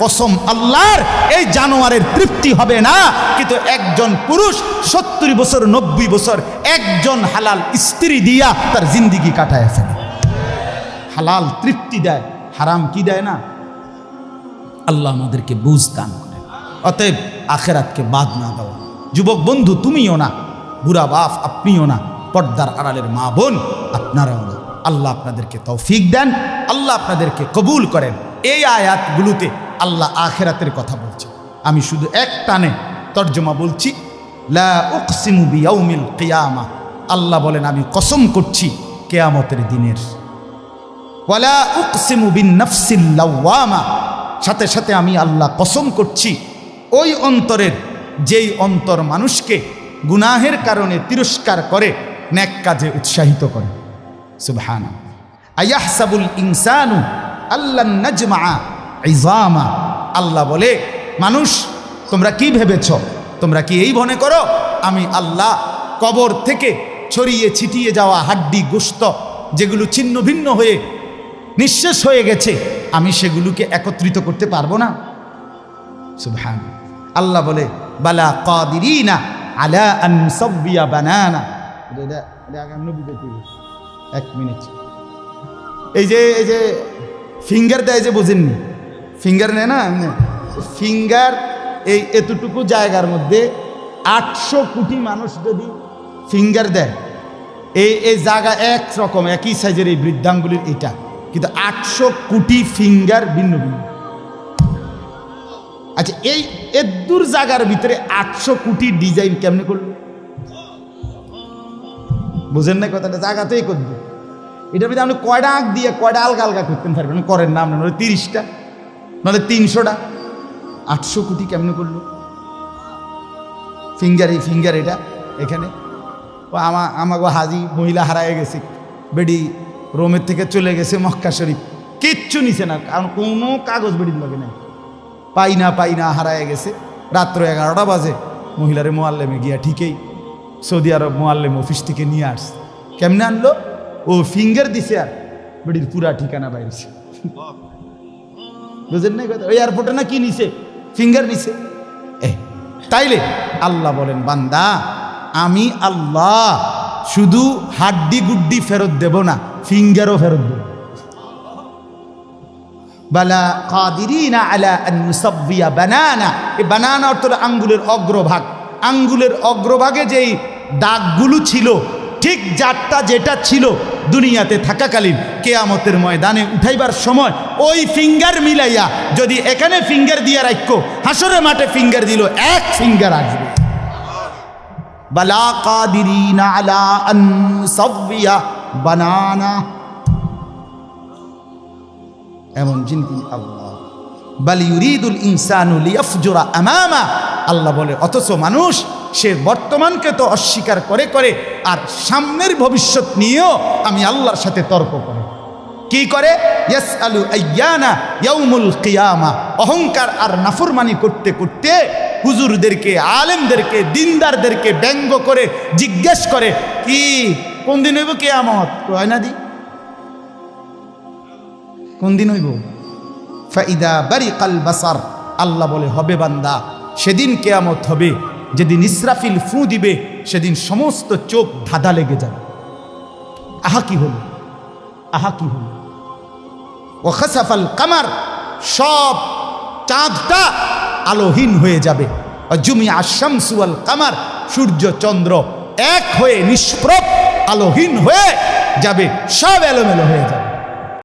কসম আল্লাহর, এই জানোয়ারের তৃপ্তি হবে না। কিন্তু একজন পুরুষ সত্তর বছর, নব্বই বছর একজন হালাল স্ত্রী দিয়া তার জিন্দিগি কাটায় ফেলে। হালাল তৃপ্তি দেয়, হারাম কি দেয় না? আল্লাহ আমাদেরকে বুঝ দান করে অতএব আখেরাতকে বাদ না দেওয়া। যুবক বন্ধু, তুমিও না। বুড়া বাপ, আপনিও না। পর্দার আড়ালের মা বোন, আপনারাও না। আল্লাহ আপনাদেরকে তৌফিক দেন, আল্লাহ আপনাদেরকে কবুল করেন। এই আয়াতগুলোতে আল্লাহ আখেরাতের কথা বলছে। আমি শুধু এক টানে তর্জমা বলছি কিয়ামা। আল্লাহ বলেন, আমি কসম করছি কেয়ামতের দিনের। বিন সাথে সাথে আমি আল্লাহ কসম করছি, ওই অন্তরের যেই অন্তর মানুষকে গুনাহের কারণে তিরস্কার করে, ন্যাক কাজে উৎসাহিত করে। সুবহান আয়াহসাবুল ইনসানু আল্লাহ নাজমা ইজামা। আল্লাহ বলে, মানুষ, তোমরা কি ভেবেছ? তোমরা কি এই মনে করো? আমি আল্লাহ কবর থেকে ছড়িয়ে ছিটিয়ে যাওয়া হাড্ডি গোস্ত যেগুলো ছিন্ন ভিন্ন হয়ে নিঃশেষ হয়ে গেছে, আমি সেগুলোকে একত্রিত করতে পারব না? সুবহান। আল্লাহ বলে, বালা কাদিরিনা আলা আন বানানা। এক মিনিট। এই যে এই যে ফিঙ্গার দেয় যে বোঝেননি? ফিঙ্গার নেয় না? ফিঙ্গার এই এতটুকু জায়গার মধ্যে আটশো কোটি মানুষ যদি ফিঙ্গার দেয়, এই এই জায়গা এক রকম, একই সাইজের এই বৃদ্ধাঙ্গুলির এটা। কিন্তু আটশো কোটি ফিঙ্গার ভিন্ন ভিন্ন। আচ্ছা এই এদ্দুর জায়গার ভিতরে আটশো কোটি ডিজাইন কেমনে করল? বুঝেন না কথাটা? জায়গাতেই করবে। এটার ভিতরে আপনি কয়টা আঁক দিয়ে কয়টা আলগা আলগা করতে পারবেন করেন না আপনার তিরিশটা। নাহলে তিনশোটা। আটশো কোটি কেমনে করল? ফিঙ্গার এই ফিঙ্গার এটা এখানে। ও আমা আমাকে হাজি মহিলা হারায় গেছে, বেডি রোমের থেকে চলে গেছে মক্কা শরীফ। কিচ্ছু নিছে না, কারণ কোনো কাগজ বেডির লাগে নাই। পাই না পাই না, হারায় গেছে। রাত্র এগারোটা বাজে, মহিলারে মোয়াল্লেমে গিয়া ঠিকই সৌদি আরব মোয়াল্লেম অফিস থেকে নিয়ে আস কেমনে আনলো? ও ফিঙ্গার দিছে আর, বেডির পুরা ঠিকানা বাইরেছে। বুঝেন না এই কথা? ওই এয়ারপোর্টে না কি নিছে? ফিঙ্গার নিছে। এ, তাইলে আল্লাহ বলেন, বান্দা, আমি আল্লাহ শুধু হাড্ডি গুড্ডি ফেরত দেব না, ফিঙ্গারও ফেরত দেব। বালা কাদিরিনা আলা আন নুসাব্বিয়া বানানা। এই বানানা অর্থ আঙ্গুলের অগ্রভাগ। আঙ্গুলের অগ্রভাগে যেই দাগগুলো ছিল, ঠিক যারটা যেটা ছিল দুনিয়াতে থাকাকালীন কেয়ামতের ময়দানে উঠাইবার সময় ওই ফিঙ্গার মিলাইয়া যদি এখানে ফিঙ্গার দিয়ে রাখো হাসরের মাঠে ফিঙ্গার দিল, এক ফিঙ্গার আসবে। আল্লাহ বলে, অথচ মানুষ সে বর্তমানকে তো অস্বীকার করে করে, আর সামনের ভবিষ্যৎ নিয়েও আমি আল্লাহর সাথে তর্ক করে। কি করে? ইয়াস আলু আয়ানা কিয়ামা। অহংকার আর নাফরমানি করতে করতে হুজুরদেরকে, আলেমদেরকে, দিনদারদেরকে ব্যঙ্গ করে জিজ্ঞেস করে, কি, কোন দিন হইব কেয়ামত? কয় না দি। কোন দিন হইব? ফাইদা বারি কাল বাসার। আল্লাহ বলে, হবে বান্দা, সেদিন কেয়ামত হবে। যেদিন ইসরাফিল ফু দিবে, সেদিন সমস্ত চোখ ধাঁধা লেগে যাবে। আহা কি হলো? আহা কি হলো? ও খাসাফাল কামার, সব চাঁদটা আলোহীন হয়ে যাবে। জুমি আশামসুয়াল কামার, সূর্য, চন্দ্র এক হয়ে নিষ্প্রভ আলোহীন হয়ে যাবে, সব এলোমেলো হয়ে যাবে।